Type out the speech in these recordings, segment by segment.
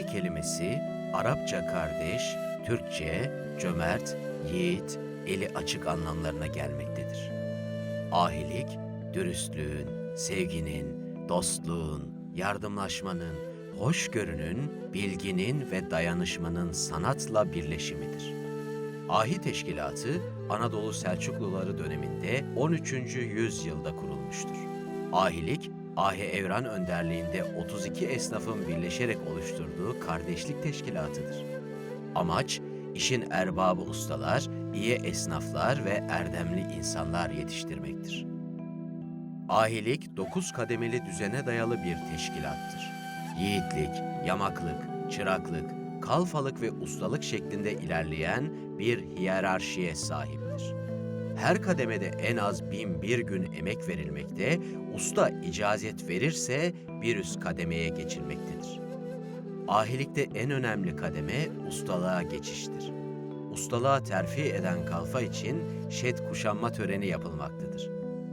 kelimesi Arapça kardeş, Türkçe cömert, yiğit, eli açık anlamlarına gelmektedir. Ahilik, dürüstlüğün, sevginin, dostluğun, yardımlaşmanın, hoşgörünün, bilginin ve dayanışmanın sanatla birleşimidir. Ahi Teşkilatı Anadolu Selçukluları döneminde 13. yüzyılda kurulmuştur. Ahilik, Ahi Evran önderliğinde 32 esnafın birleşerek oluşturduğu kardeşlik teşkilatıdır. Amaç, işin erbabı ustalar, iyi esnaflar ve erdemli insanlar yetiştirmektir. Ahilik, dokuz kademeli düzene dayalı bir teşkilattır. Yiğitlik, yamaklık, çıraklık, kalfalık ve ustalık şeklinde ilerleyen bir hiyerarşiye sahiptir. Her kademede en az bin bir gün emek verilmekte, usta icazet verirse bir üst kademeye geçilmektedir. Ahilikte en önemli kademe ustalığa geçiştir. Ustalığa terfi eden kalfa için şet kuşanma töreni yapılmaktadır.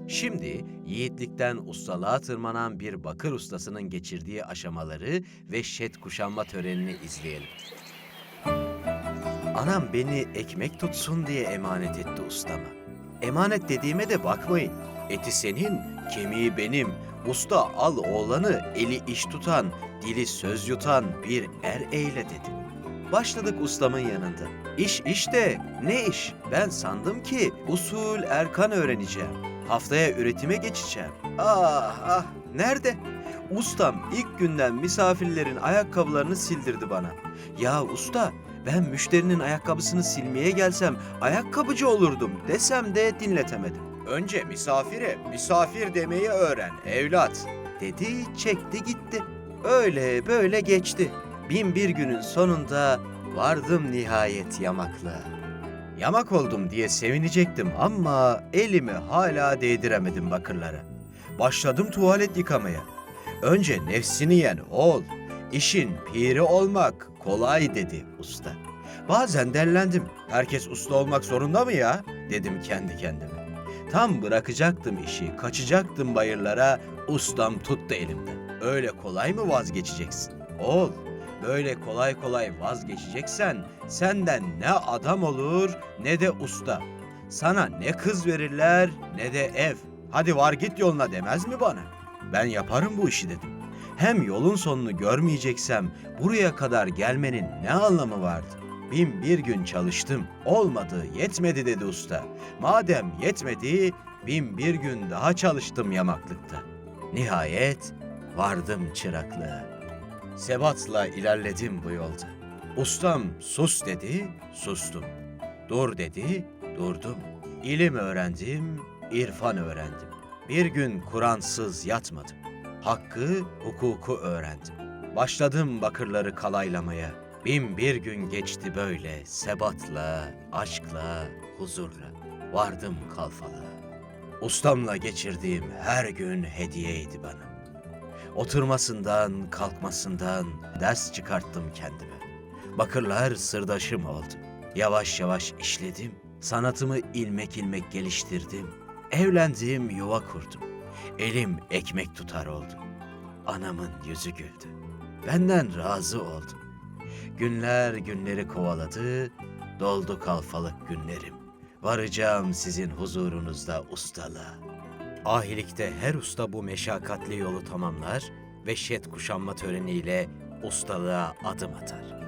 Şimdi yiğitlikten ustalığa tırmanan bir bakır ustasının geçirdiği aşamaları ve şet kuşanma törenini izleyelim. Anam beni ekmek tutsun diye emanet etti ustama. Emanet dediğime de bakmayın. Eti senin, kemiği benim. Usta al oğlanı, eli iş tutan, dili söz yutan bir er eyle dedi. Başladık ustamın yanında. İş işte, ne iş? Ben sandım ki usul erkan öğreneceğim. Haftaya üretime geçeceğim. Ah ah, nerede? Ustam ilk günden misafirlerin ayakkabılarını sildirdi bana. Ya usta, ben müşterinin ayakkabısını silmeye gelsem ayakkabıcı olurdum desem de dinletemedim. Önce misafire misafir demeyi öğren evlat dedi çekti gitti. Öyle böyle geçti. Bin bir günün sonunda vardım nihayet yamaklığa. Yamak oldum diye sevinecektim ama elimi hala değdiremedim bakırlara. Başladım tuvalet yıkamaya. Önce nefsini yen oğul. İşin piri olmak kolay dedi usta. Bazen derlendim. Herkes usta olmak zorunda mı ya? Dedim kendi kendime. Tam bırakacaktım işi, kaçacaktım bayırlara, ustam tuttu elimden. Öyle kolay mı vazgeçeceksin? Oğul, böyle kolay kolay vazgeçeceksen senden ne adam olur ne de usta. Sana ne kız verirler ne de ev. Hadi var git yoluna demez mi bana? Ben yaparım bu işi dedim. Hem yolun sonunu görmeyeceksem buraya kadar gelmenin ne anlamı vardı? Bin bir gün çalıştım. Olmadı, yetmedi dedi usta. Madem yetmedi, bin bir gün daha çalıştım yamaklıkta. Nihayet vardım çıraklığa. Sebatla ilerledim bu yolda. Ustam sus dedi, sustum. Dur dedi, durdum. İlim öğrendim, irfan öğrendim. Bir gün Kur'ansız yatmadım. Hakkı, hukuku öğrendim. Başladım bakırları kalaylamaya. Bin bir gün geçti böyle sebatla, aşkla, huzurla. Vardım kalfalığa. Ustamla geçirdiğim her gün hediyeydi bana. Oturmasından, kalkmasından ders çıkarttım kendime. Bakırlar sırdaşım oldu. Yavaş yavaş işledim. Sanatımı ilmek ilmek geliştirdim. Evlendim, yuva kurdum. Elim ekmek tutar oldu. Anamın yüzü güldü. Benden razı oldu. Günler günleri kovaladı, doldu kalfalık günlerim. Varacağım sizin huzurunuzda ustala. Ahilikte her usta bu meşakkatli yolu tamamlar ve şet kuşanma töreniyle ustalığa adım atar.